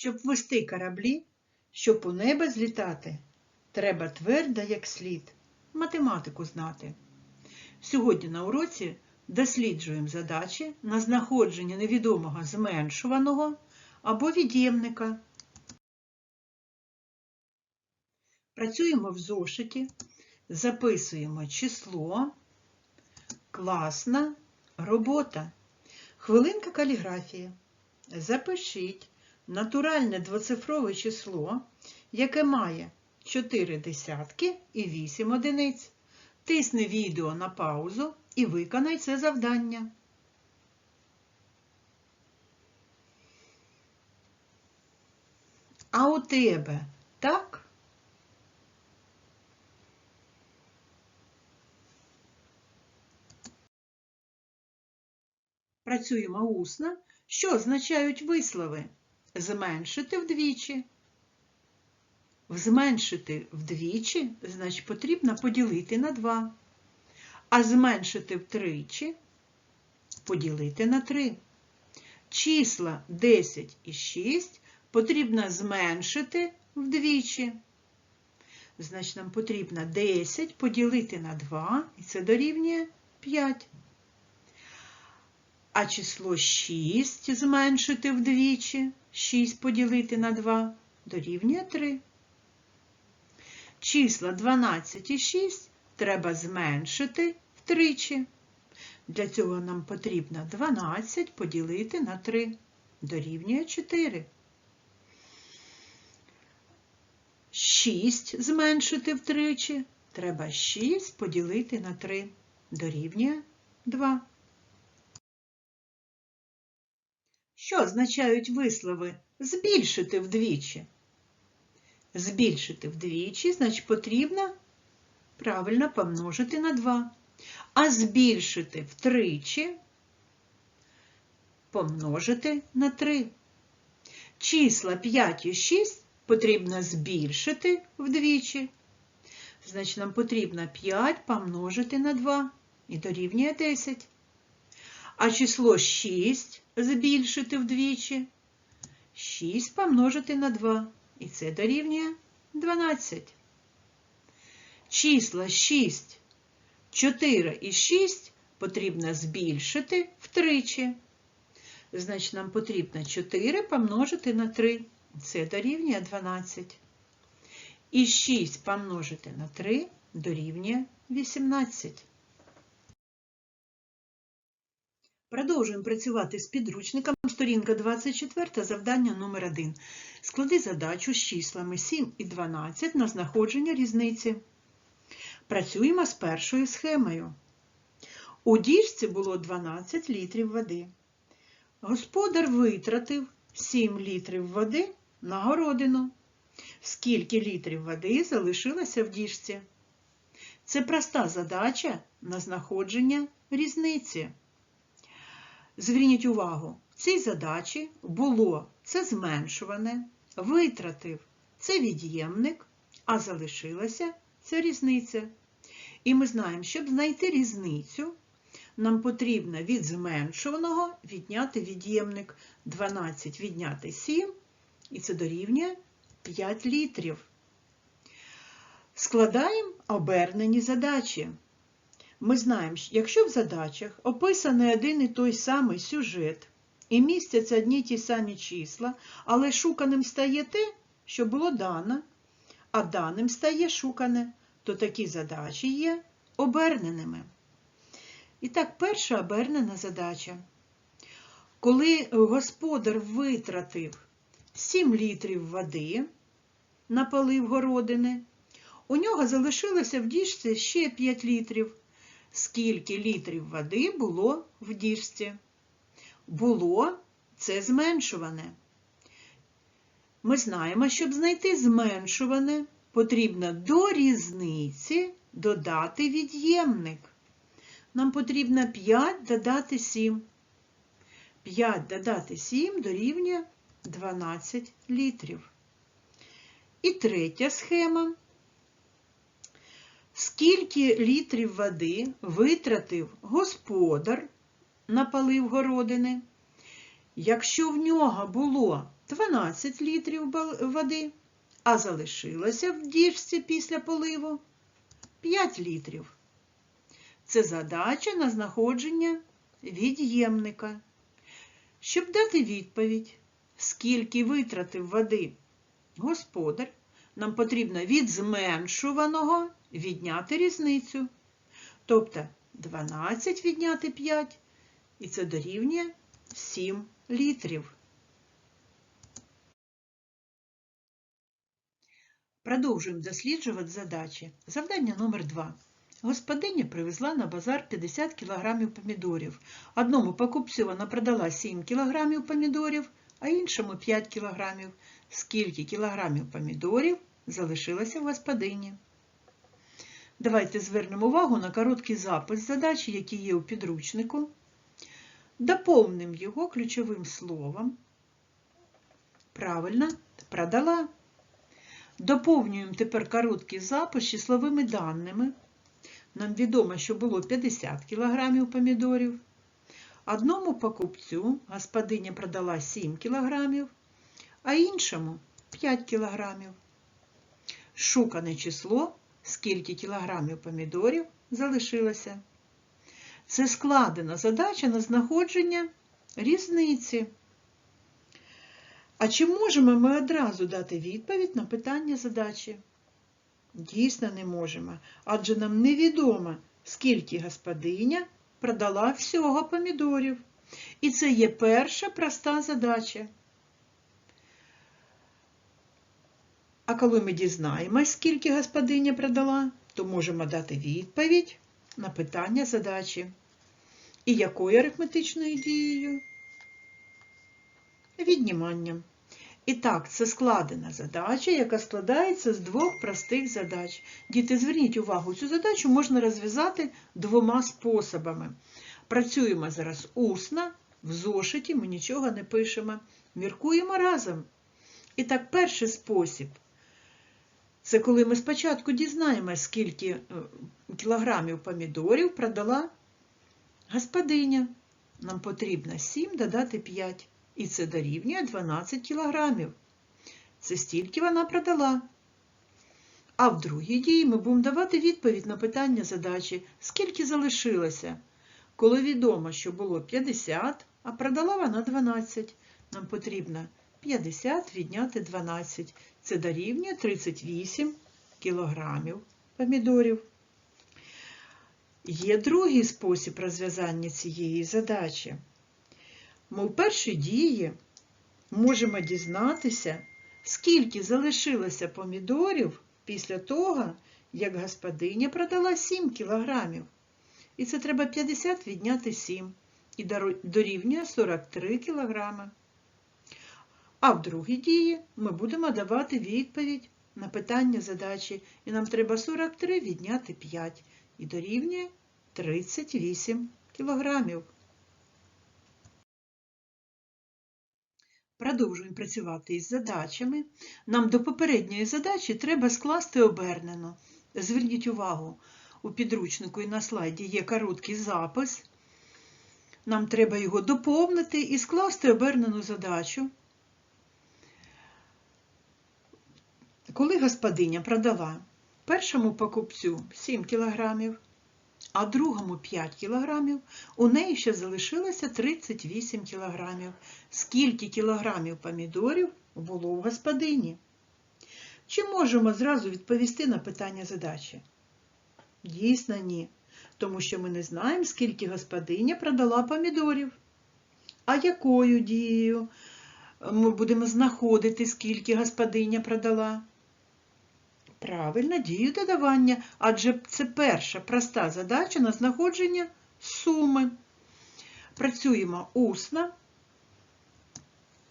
Щоб вести кораблі, щоб у небо злітати, треба твердо, як слід, математику знати. Сьогодні на уроці досліджуємо задачі на знаходження невідомого зменшуваного або від'ємника. Працюємо в зошиті, записуємо число, класна робота. Хвилинка каліграфії. Запишіть натуральне двоцифрове число, яке має 4 десятки і 8 одиниць. Тисни відео на паузу і виконай це завдання. А у тебе так? Працюємо усно. Що означають вислови? Зменшити вдвічі. Зменшити вдвічі, значить, потрібно поділити на 2. А зменшити втричі поділити на 3. Числа 10 і 6 потрібно зменшити вдвічі. Значить, нам потрібно 10 поділити на 2, і це дорівнює 5. А число 6 зменшити вдвічі, 6 поділити на 2 дорівнює 3. Числа 12 і 6 треба зменшити втричі. Для цього нам потрібно 12 поділити на 3 дорівнює 4. 6 зменшити втричі. Треба 6 поділити на 3 дорівнює 2. Що означають вислови збільшити вдвічі? Збільшити вдвічі, значить, потрібно правильно помножити на 2. А збільшити втричі помножити на 3. Числа 5 і 6 потрібно збільшити вдвічі. Значить, нам потрібно 5 помножити на 2 і дорівнює 10. А число 6 збільшити вдвічі. 6 помножити на 2. І це дорівнює 12. Числа 6, 4 і 6 потрібно збільшити втричі. Значить, нам потрібно 4 помножити на 3. Це дорівнює 12. І 6 помножити на 3 дорівнює 18. Продовжуємо працювати з підручником. Сторінка 24, завдання номер 1. Склади задачу з числами 7 і 12 на знаходження різниці. Працюємо з першою схемою. У діжці було 12 літрів води. Господар витратив 7 літрів води на городину. Скільки літрів води залишилося в діжці? Це проста задача на знаходження різниці. Зверніть увагу, в цій задачі було це зменшуване, витратив це від'ємник, а залишилася це різниця. І ми знаємо, щоб знайти різницю, нам потрібно від зменшуваного відняти від'ємник 12 відняти 7, і це дорівнює 5 літрів. Складаємо обернені задачі. Ми знаємо, що якщо в задачах описаний один і той самий сюжет і містяться одні й ті самі числа, але шуканим стає те, що було дано, а даним стає шукане, то такі задачі є оберненими. І так, перша обернена задача. Коли господар витратив 7 літрів води на полив городини, у нього залишилося в діжці ще 5 літрів. Скільки літрів води було в діжці? Було це зменшуване. Ми знаємо, щоб знайти зменшуване, потрібно до різниці додати від'ємник. Нам потрібно 5 додати 7. 5 додати 7 дорівнює 12 літрів. І третя схема. Скільки літрів води витратив господар на полив городини? Якщо в нього було 12 літрів води, а залишилося в діжці після поливу 5 літрів. Це задача на знаходження від'ємника. Щоб дати відповідь, скільки витратив води господар, нам потрібно від зменшуваного відняти різницю. Тобто 12 відняти 5, і це дорівнює 7 літрів. Продовжуємо досліджувати задачі. Завдання номер 2. Господиня привезла на базар 50 кг помідорів. Одному покупцю вона продала 7 кг помідорів, а іншому 5 кг. Скільки кілограмів помідорів залишилося в господині? Давайте звернемо увагу на короткий запис задачі, які є у підручнику. Доповнимо його ключовим словом. Правильно, продала. Доповнюємо тепер короткий запис числовими даними. Нам відомо, що було 50 кг помідорів. Одному покупцю господиня продала 7 кг, а іншому 5 кг. Шукане число, скільки кілограмів помідорів залишилося. Це складена задача на знаходження різниці. А чи можемо ми одразу дати відповідь на питання задачі? Дійсно не можемо, адже нам невідомо, скільки господиня продала всього помідорів. І це є перша проста задача. А коли ми дізнаємось, скільки господиня продала, то можемо дати відповідь на питання задачі. І якою арифметичною дією? Відніманням. І так, це складена задача, яка складається з двох простих задач. Діти, зверніть увагу, цю задачу можна розв'язати двома способами. Працюємо зараз усно, в зошиті, ми нічого не пишемо. Міркуємо разом. І так, перший спосіб. Це коли ми спочатку дізнаємося, скільки е, кілограмів помідорів продала господиня. Нам потрібно 7 додати 5. І це дорівнює 12 кілограмів. Це стільки вона продала. А в другій дії ми будемо давати відповідь на питання задачі, скільки залишилося. Коли відомо, що було 50, а продала вона 12. Нам потрібно 50 відняти 12. Це дорівнює 38 кілограмів помідорів. Є другий спосіб розв'язання цієї задачі. Ми в першій дії можемо дізнатися, скільки залишилося помідорів після того, як господиня продала 7 кілограмів. І це треба 50 відняти 7 і дорівнює 43 кілограми. А в другій дії ми будемо давати відповідь на питання задачі, і нам треба 43 відняти 5 і дорівнює 38 кілограмів. Продовжуємо працювати із задачами. Нам до попередньої задачі треба скласти обернено. Зверніть увагу, у підручнику і на слайді є короткий запис. Нам треба його доповнити і скласти обернену задачу. Коли господиня продала першому покупцю 7 кілограмів, а другому 5 кілограмів, у неї ще залишилося 38 кілограмів. Скільки кілограмів помідорів було у господині? Чи можемо зразу відповісти на питання задачі? Дійсно, ні. Тому що ми не знаємо, скільки господиня продала помідорів. А якою дією ми будемо знаходити, скільки господиня продала? Правильно, дію додавання, адже це перша проста задача на знаходження суми. Працюємо усно,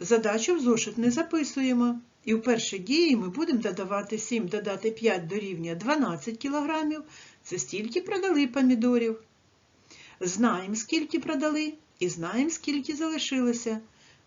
задачу в зошит не записуємо. І в першій дії ми будемо додавати 7, додати 5 дорівнює 12 кг. Це стільки продали помідорів. Знаємо, скільки продали, і знаємо, скільки залишилося.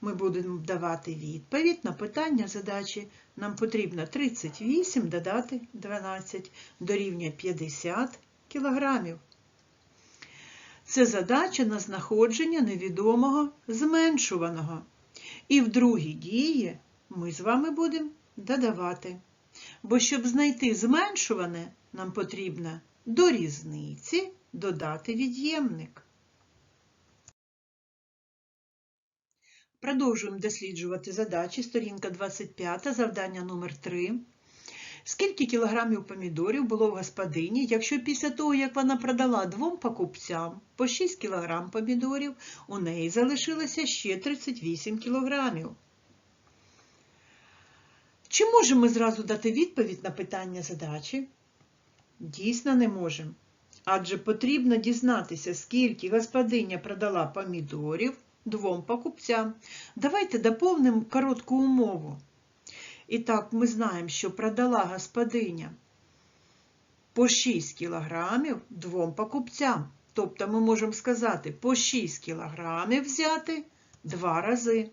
Ми будемо давати відповідь на питання задачі. Нам потрібно 38 додати 12, дорівнює 50 кілограмів. Це задача на знаходження невідомого зменшуваного. І в другій дії ми з вами будемо додавати. Бо щоб знайти зменшуване, нам потрібно до різниці додати від'ємник. Продовжуємо досліджувати задачі. Сторінка 25, завдання номер 3. Скільки кілограмів помідорів було в господині, якщо після того, як вона продала двом покупцям по 6 кілограм помідорів, у неї залишилося ще 38 кілограмів? Чи можемо ми зразу дати відповідь на питання задачі? Дійсно не можемо. Адже потрібно дізнатися, скільки господиня продала помідорів двом покупцям. Давайте доповнимо коротку умову. І так, ми знаємо, що продала господиня по 6 кілограмів двом покупцям. Тобто ми можемо сказати, по 6 кілограмів взяти два рази.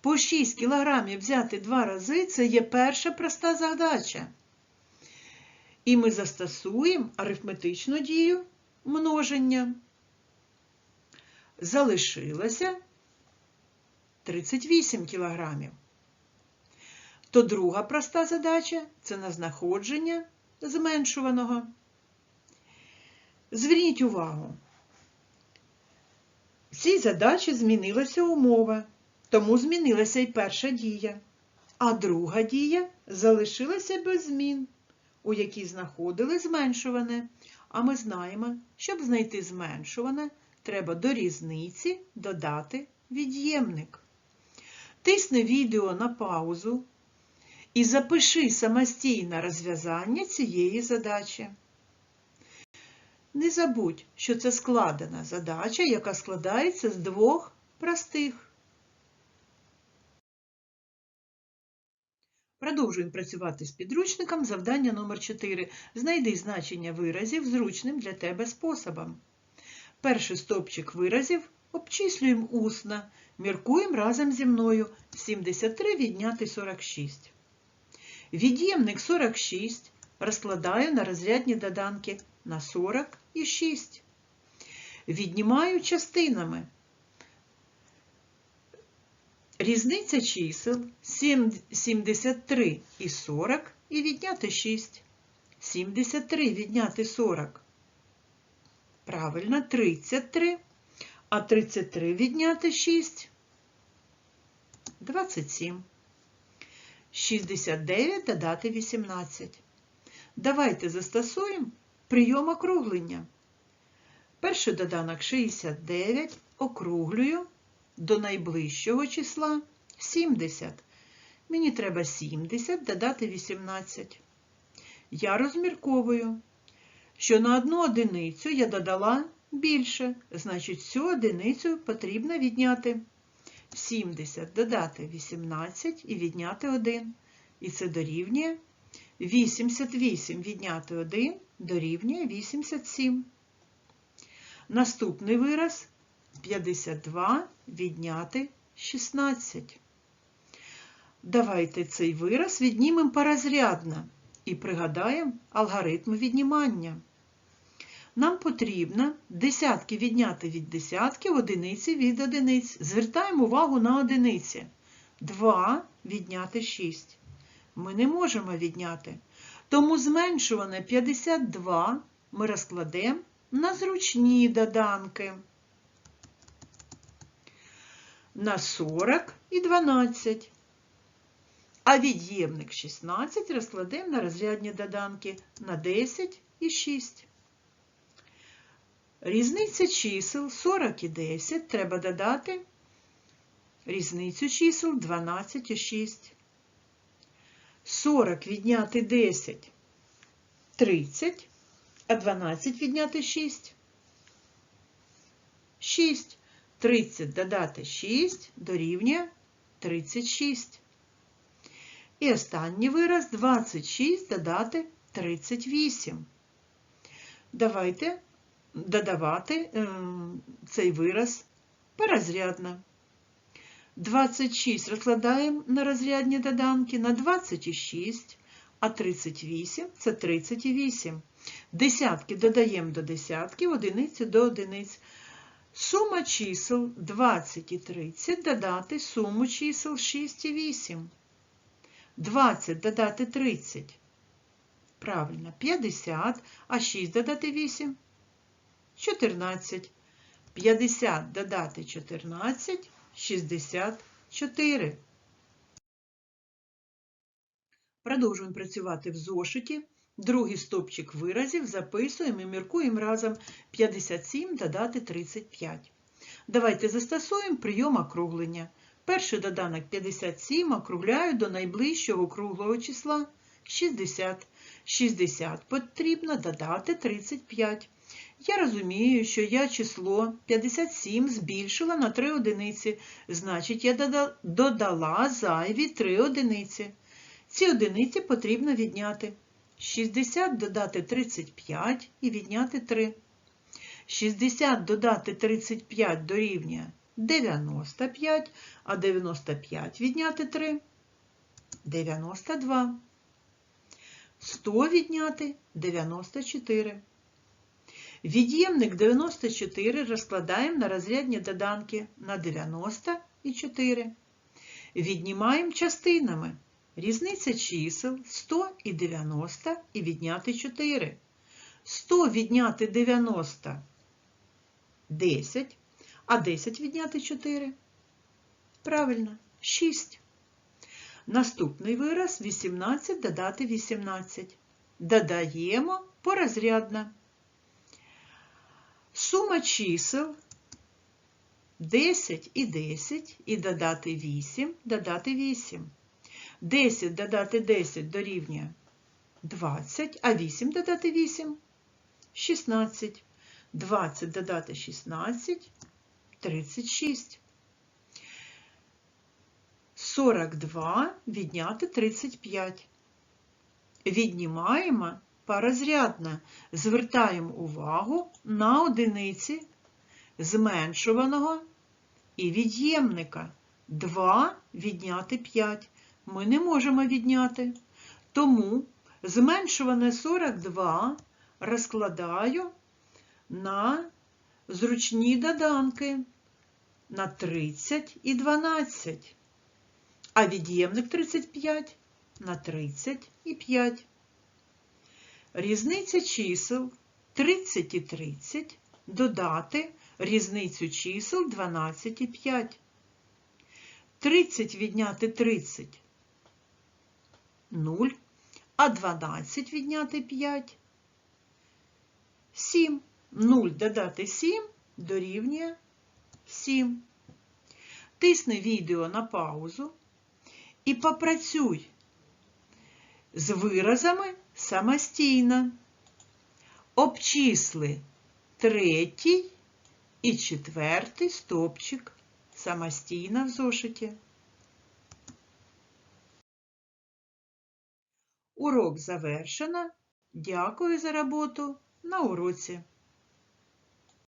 По 6 кілограмів взяти два рази це є перша проста задача. І ми застосуємо арифметичну дію множення. Залишилося 38 кілограмів. То друга проста задача це на знаходження зменшуваного. Зверніть увагу, в цій задачі змінилася умова, тому змінилася і перша дія, а друга дія залишилася без змін, у якій знаходили зменшуване. А ми знаємо, щоб знайти зменшуване, треба до різниці додати від'ємник. Тисни відео на паузу і запиши самостійне розв'язання цієї задачі. Не забудь, що це складена задача, яка складається з двох простих. Продовжуємо працювати з підручником. Завдання номер 4. Знайди значення виразів зручним для тебе способом. Перший стопчик виразів обчислюємо усно. Міркуємо разом зі мною 73 відняти 46. Від'ємник 46 розкладаю на розрядні доданки на 40 і 6. Віднімаю частинами. Різниця чисел 73 і 40 і відняти 6. 73 відняти 40. Правильно, 33. А 33 відняти 6. 27. 69 додати 18. Давайте застосуємо прийом округлення. Перший доданок 69 округлюю до найближчого числа 70. Мені треба 70 додати 18. Я розмірковую, що на одну одиницю я додала більше, значить, цю одиницю потрібно відняти. 70 додати 18 і відняти 1. І це дорівнює 88 відняти 1 дорівнює 87. Наступний вираз 52 відняти 16. Давайте цей вираз віднімемо порозрядно і пригадаємо алгоритм віднімання. Нам потрібно десятки відняти від десятків, одиниці від одиниць. Звертаємо увагу на одиниці. 2 відняти 6. Ми не можемо відняти. Тому зменшуване 52 ми розкладемо на зручні доданки. На 40 і 12. А від'ємник 16 розкладемо на розрядні доданки на 10 і 6. Різниця чисел 40 і 10 треба додати різницю чисел 12 і 6. 40 відняти 10 30, а 12 відняти 6. 6. 30 додати 6 дорівнює 36. І останній вираз 26 додати 38. Давайте додавати цей вираз порозрядно. 26 розкладаємо на розрядні доданки на 26, а 38 це 38. Десятки додаємо до десятків, одиниці до одиниць. Сума чисел 20 і 30 додати суму чисел 6 і 8. 20 додати 30. Правильно, 50, а 6 додати 8 14. 50 додати 14 64. Продовжуємо працювати в зошиті. Другий стопчик виразів записуємо і міркуємо разом 57 додати 35. Давайте застосуємо прийом округлення. Перший доданок 57 округляю до найближчого круглого числа 60. 60 потрібно додати 35. Я розумію, що я число 57 збільшила на 3 одиниці, значить я додала зайві 3 одиниці. Ці одиниці потрібно відняти. 60 додати 35 і відняти 3. 60 додати 35 дорівнює 95, а 95 відняти 3 92. 100 відняти 94. Від'ємник 94 розкладаємо на розрядні доданки на 90 і 4. Віднімаємо частинами. Різниця чисел 100 і 90 і відняти 4. 100 відняти 90 10, а 10 відняти 4. Правильно, 6. Наступний вираз 18 додати 18. Додаємо порозрядно. Сума чисел 10 і 10 і додати 8, додати 8. 10 додати 10 дорівнює 20, а 8 додати 8 16. 20 додати 16 36. 42 відняти 35. Віднімаємо порозрядно, звертаємо увагу на одиниці зменшуваного і від'ємника. 2 відняти 5 ми не можемо відняти. Тому зменшуване 42 розкладаю на зручні доданки на 30 і 12, а від'ємник 35 на 30 і 5. Різниця чисел 30 і 30 додати різницю чисел 12 і 5. 30 відняти 30 0, а 12 відняти 5 7. 0 додати 7 дорівнює 7. Тисни відео на паузу і попрацюй з виразами самостійно. Обчисли третій і четвертий стопчик самостійно в зошиті. Урок завершено. Дякую за роботу на уроці.